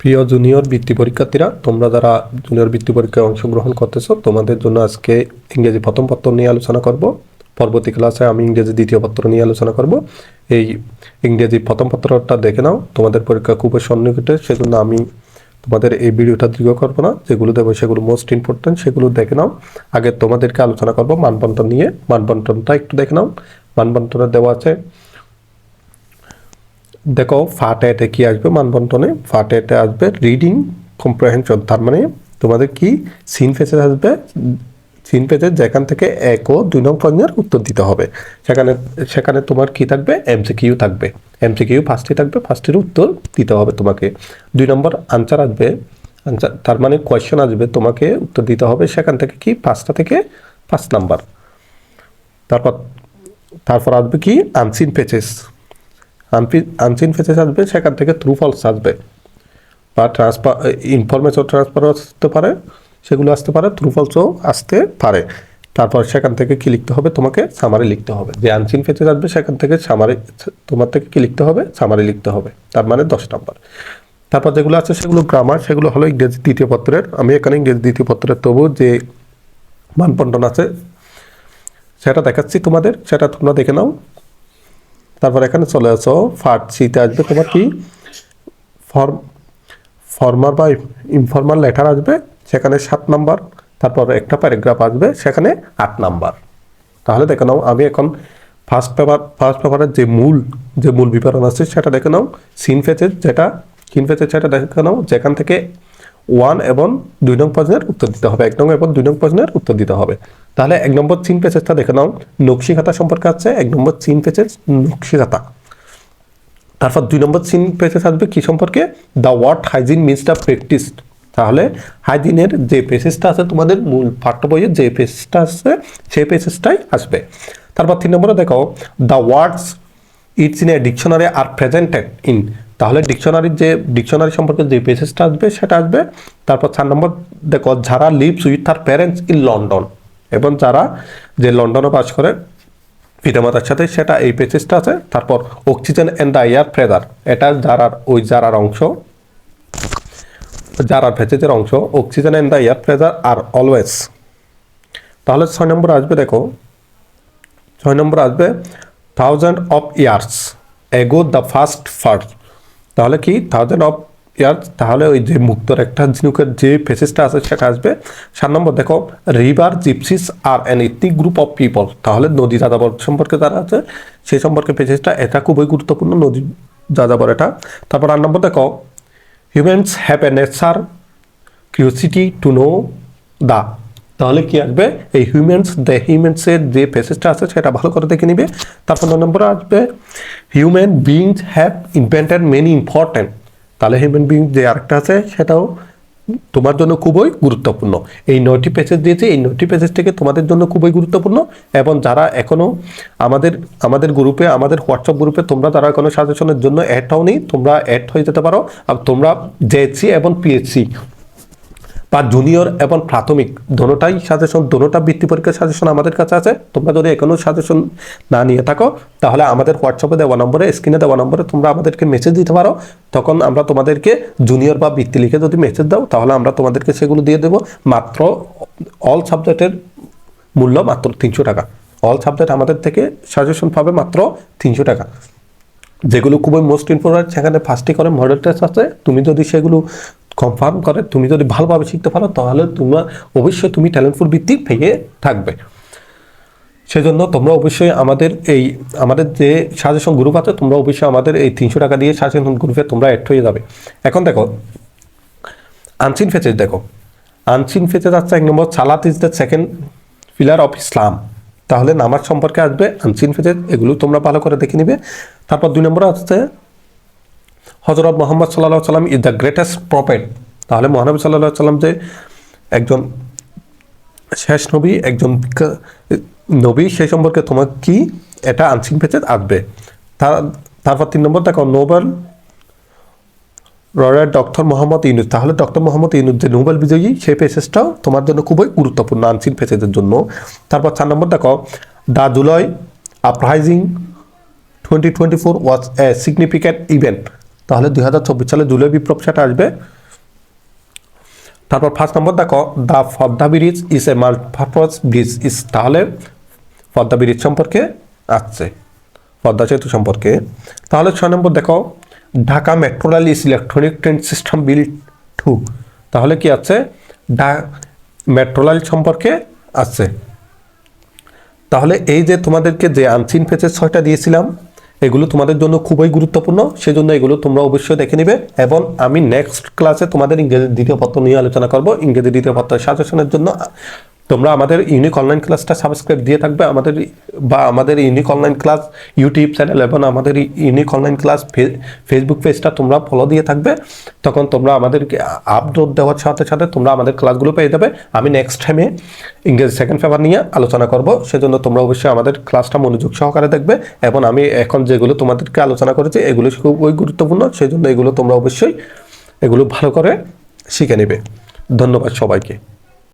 প্রিয় জুনিয়র বৃত্তি পরীক্ষার্থীরা, তোমরা যারা জুনিয়র বৃত্তি পরীক্ষায় অংশগ্রহণ করতেছো, তোমাদের জন্য আজকে ইংরেজি প্রথম পত্র নিয়ে আলোচনা করব। পরবর্তী ক্লাসে আমি ইংরেজি দ্বিতীয় পত্র নিয়ে আলোচনা করব। এই ইংরেজি প্রথম পত্রটা দেখে নাও, তোমাদের পরীক্ষা খুবই সন্নিকটে, সেজন্য আমি তোমাদের এই ভিডিওটা দীর্ঘ করব না। যেগুলো দেবো সেগুলো মোস্ট ইম্পর্টেন্ট সেগুলো দেখে নাও। আগে তোমাদেরকে আলোচনা করব মানবন্টন নিয়ে। মানবন্টনটা একটু দেখে নাও। মানবন্টনে দেওয়া আছে দেখো ফার্ট এতে কি আসবে? মানবন্টনে ফার্ট এতে আসবে রিডিং কম্প্রেহেনশন তার মানে তোমাদের কি সিন ফেসে আসবে সিন পেজে যেখান থেকে এক ও দুই নং প্রশ্নের উত্তর দিতে হবে। সেখানে সেখানে তোমার কি থাকবে? এমসিকিউ থাকবে। এমসিকিউ ফার্স্টে থাকবে ফার্স্টের উত্তর দিতে হবে তোমাকে। দুই নম্বর আনসার আসবে আনসার তার মানে কোয়েশ্চেন আসবে, তোমাকে উত্তর দিতে হবে সেখান থেকে কি? পাঁচটা থেকে পাঁচ নাম্বার। তারপর তারপর আসবে কি? আনসিন পেজেস আনসিন ফেসেস আসবে, সেখান থেকে ট্রু ফলস আসবে। বা ট্রান্সফার ইনফরমেশন ট্রান্সফার আসতে পারে, সেগুলো আসতে পারে ট্রু ফলসও আসতে পারে। তারপর সেখান থেকে কি লিখতে হবে? তোমাকে সামারি লিখতে হবে। যে আনসিন ফেসেস আসবে, সেখান থেকে সামারি তোমার থেকে কি লিখতে হবে? সামারি লিখতে হবে। তার মানে দশ নম্বর। তারপর যেগুলো আছে, সেগুলো গ্রামার সেগুলো হলো ইংরেজি দ্বিতীয় পত্রের। আমি এখানে ইংরেজি দ্বিতীয় পত্রের তবু যে মানবন্টন আছে, সেটা দেখাচ্ছি তোমাদের। সেটা তোমরা দেখে নাও। তারপর এখানে চলে আসো ফার্ট সিতে আসবে, তোমার কি? ফর্ম ফর্মার বা ইনফর্মাল লেটার আসবে, সেখানে সাত নাম্বার, তারপর একটা প্যারাগ্রাফ আসবে, সেখানে আট নাম্বার। তাহলে দেখে নাও, আমি এখন ফার্স্ট পেপার ফার্স্ট পেপারের যে মূল যে মূল বিবরণ আছে, সেটা দেখে নাও সিন ফেজের যেটা সিন ফেজের সেটা দেখে নাও, যেখান থেকে ওয়ান এবং দুই নং প্রশ্নের উত্তর দিতে হবে। এক নং এবং দুই নং প্রশ্নের উত্তর দিতে হবে। তাহলে এক নম্বর চিন পেজেসটা দেখে নাও। নকশি খাতা সম্পর্কে আছে, এক নম্বর চিন পেজেস নকশি খাতা। তারপর দুই নম্বর চিন পেজেস আসবে কি সম্পর্কে? The word hygiene means the practice তাহলে হাইজিনের যে পেজেসটা আছে, তোমাদের মূল পাঠ্য বইয়ের যে পেজেসটা আছে, সেই পেজেসটাই আসবে। তারপর তিন নম্বরে দেখো। The words its in a dictionary are presented in তাহলে ডিকশনারির যে ডিকশনারি সম্পর্কে যে পেজেসটা আসবে, সেটা আসবে। তারপর চার নম্বর, দেখো, যারা লিভস উইথ তার প্যারেন্টস ইন লন্ডন এবং যারা যে লন্ডনে বাস করে, পিতামাতার সাথে, সেটা এই পেজেসটা আছে। তারপর oxygen and the air breather এটা যারার, ওই যারার অংশ, যারার ভেজেজের অংশ oxygen and the air breather are always তাহলে ছয় নম্বর আসবে, দেখো, ছয় নম্বর আসবে thousand of years ago the first first তাহলে কি? থাউজেন্ড অফ ইয়ার্স তাহলে ওই যে মুক্তর একটা ঝিনুকের যে ফেসেসটা আছে, সেটা আসবে। সাত নম্বর, দেখো river gypsies are an ethnic group of people তাহলে নদী যাযাবর সম্পর্কে যারা আছে, সেই সম্পর্কে ফেসেসটা এটা খুবই গুরুত্বপূর্ণ নদী যাযাবর এটা। তারপর আট নম্বর, দেখো humans have a nature curiosity to know the তাহলে কি আসবে? এই হিউম্যানস দ্য হিউম্যানসের যে পেসেজটা আছে সেটা ভালো করে দেখে নিবে। তারপর নম্বরে আসবে human beings have invented many important তাহলে হিউম্যান বিং যে আরেকটা আছে, সেটাও তোমার জন্য খুবই গুরুত্বপূর্ণ। এই নয়টি পেজেস দিয়েছে, এই নয়টি পেজেস থেকে তোমাদের জন্য খুবই গুরুত্বপূর্ণ এবং যারা এখনও আমাদের আমাদের গ্রুপে আমাদের হোয়াটসঅ্যাপ গ্রুপে তোমরা যারা কোনো সাজেশনের জন্য অ্যাড হওনি, তোমরা অ্যাড হয়ে যেতে পারো। আর তোমরা জেএসসি এবং পিএইচসি বা জুনিয়র এবং প্রাথমিক দোনোটাই সাজেশন দোনোটা বৃত্তি পরীক্ষার সাজেশন আমাদের কাছে আছে। তোমরা যদি এখনও সাজেশন না নিয়ে থাকো, তাহলে আমাদের হোয়াটসঅ্যাপে দেওয়া নম্বরে স্ক্রিনে দেওয়া নম্বরে তোমরা আমাদেরকে মেসেজ দিতে পারো। তখন আমরা তোমাদেরকে জুনিয়র বা বৃত্তি লিখে যদি মেসেজ দাও, তাহলে আমরা তোমাদেরকে সেগুলো দিয়ে দেবো। মাত্র অল সাবজেক্টের মূল্য মাত্র তিনশো টাকা। অল সাবজেক্ট আমাদের থেকে সাজেশন পাবে মাত্র তিনশো টাকা। যেগুলো খুবই মোস্ট ইম্পর্টেন্ট সেখানে ফার্স্টে করে মডেল টেস্ট আছে। তুমি যদি সেগুলো কনফার্ম করে, তুমি যদি ভালোভাবে শিখতে পারো, তাহলে তোমার অবশ্যই তুমি ট্যালেন্টফুল ভিত্তিক পেয়ে থাকবে। সেজন্য তোমরা অবশ্যই আমাদের এই, আমাদের যে সাজেশন গ্রুপ আছে, তোমরা অবশ্যই আমাদের এই তিনশো টাকা দিয়ে সাজেশন গ্রুপে তোমরা অ্যাড হয়ে যাবে। এখন দেখো আনসিন ফেচেস দেখো। আনসিন ফেচেস আছে এক নম্বর সালাত is the second pillar of Islam তাহলে নামাজ সম্পর্কে আসবে আনসিন ফেচেস এগুলো তোমরা ভালো করে দেখে নিবে। তারপর দুই নম্বর আসছে হজরত মোহাম্মদ সাল্লাহ সাল্লাম ইজ দ্য গ্রেটেস্ট প্রফেট তাহলে মহানবী সাল্লাহ সাল্লাম যে একজন শেষ নবী, একজন নবী সেই সম্পর্কে তোমার কি এটা আনসিং পেজে আসবে। তার, তারপর তিন নম্বর দেখো, নোবেল রয়ার ডক্টর মোহাম্মদ ইউনুস। তাহলে ডক্টর মোহাম্মদ ইউনুস যে নোবেল বিজয়ী, সেই পেসেসটাও তোমার জন্য খুবই গুরুত্বপূর্ণ আনসিন পেসেজের জন্য। তারপর চার নম্বর দেখো the July uprising twenty twenty four was a significant event তাহলে দুই হাজার চব্বিশ সালে জুলাই বিপ্লব সেটা আসবে। তারপর ফার্স্ট নম্বর দেখো the Padma bridge is a multipurpose bridge is তাহলে পদ্মা ব্রিজ সম্পর্কে আসছে পদ্মা সেতু সম্পর্কে। তাহলে ছয় নম্বর দেখো Dhaka metro rail is electronic train system built to তাহলে কি আছে? ঢা মেট্রো রেল সম্পর্কে আছে। তাহলে এই যে তোমাদেরকে যে আনসিন পেজের ছয়টা দিয়েছিলাম এগুলো তোমাদের জন্য খুবই গুরুত্বপূর্ণ সেই জন্য এগুলো তোমরা অবশ্যই দেখে নিবে। এবং আমি নেক্সট ক্লাসে তোমাদের ইংরেজি দ্বিতীয় পত্র নিয়ে আলোচনা করব। ইংরেজি দ্বিতীয় পত্রের সাজেশনের জন্য তোমরা আমাদের ইউনিক অনলাইন ক্লাসটা সাবস্ক্রাইব দিয়ে থাকবে। আমাদের বা আমাদের unique online class YouTube channel এবং আমাদের ইউনিক অনলাইন ক্লাস ফেসবুক পেজটা তোমরা ফলো দিয়ে থাকবে। তখন তোমরা আমাদেরকে আপলোড দেওয়ার সাথে সাথে তোমরা আমাদের ক্লাসগুলো পেয়ে যাবে। আমি নেক্সট টাইমে ইংরেজি সেকেন্ড পেপার নিয়ে আলোচনা করব। সেজন্য তোমরা অবশ্যই আমাদের ক্লাসটা মনোযোগ সহকারে দেখবে এবং আমি এখন যেগুলো তোমাদেরকে আলোচনা করেছি, এগুলো খুবই গুরুত্বপূর্ণ। সেই জন্য এগুলো তোমরা অবশ্যই এগুলো ভালো করে শিখে নেবে। ধন্যবাদ সবাইকে।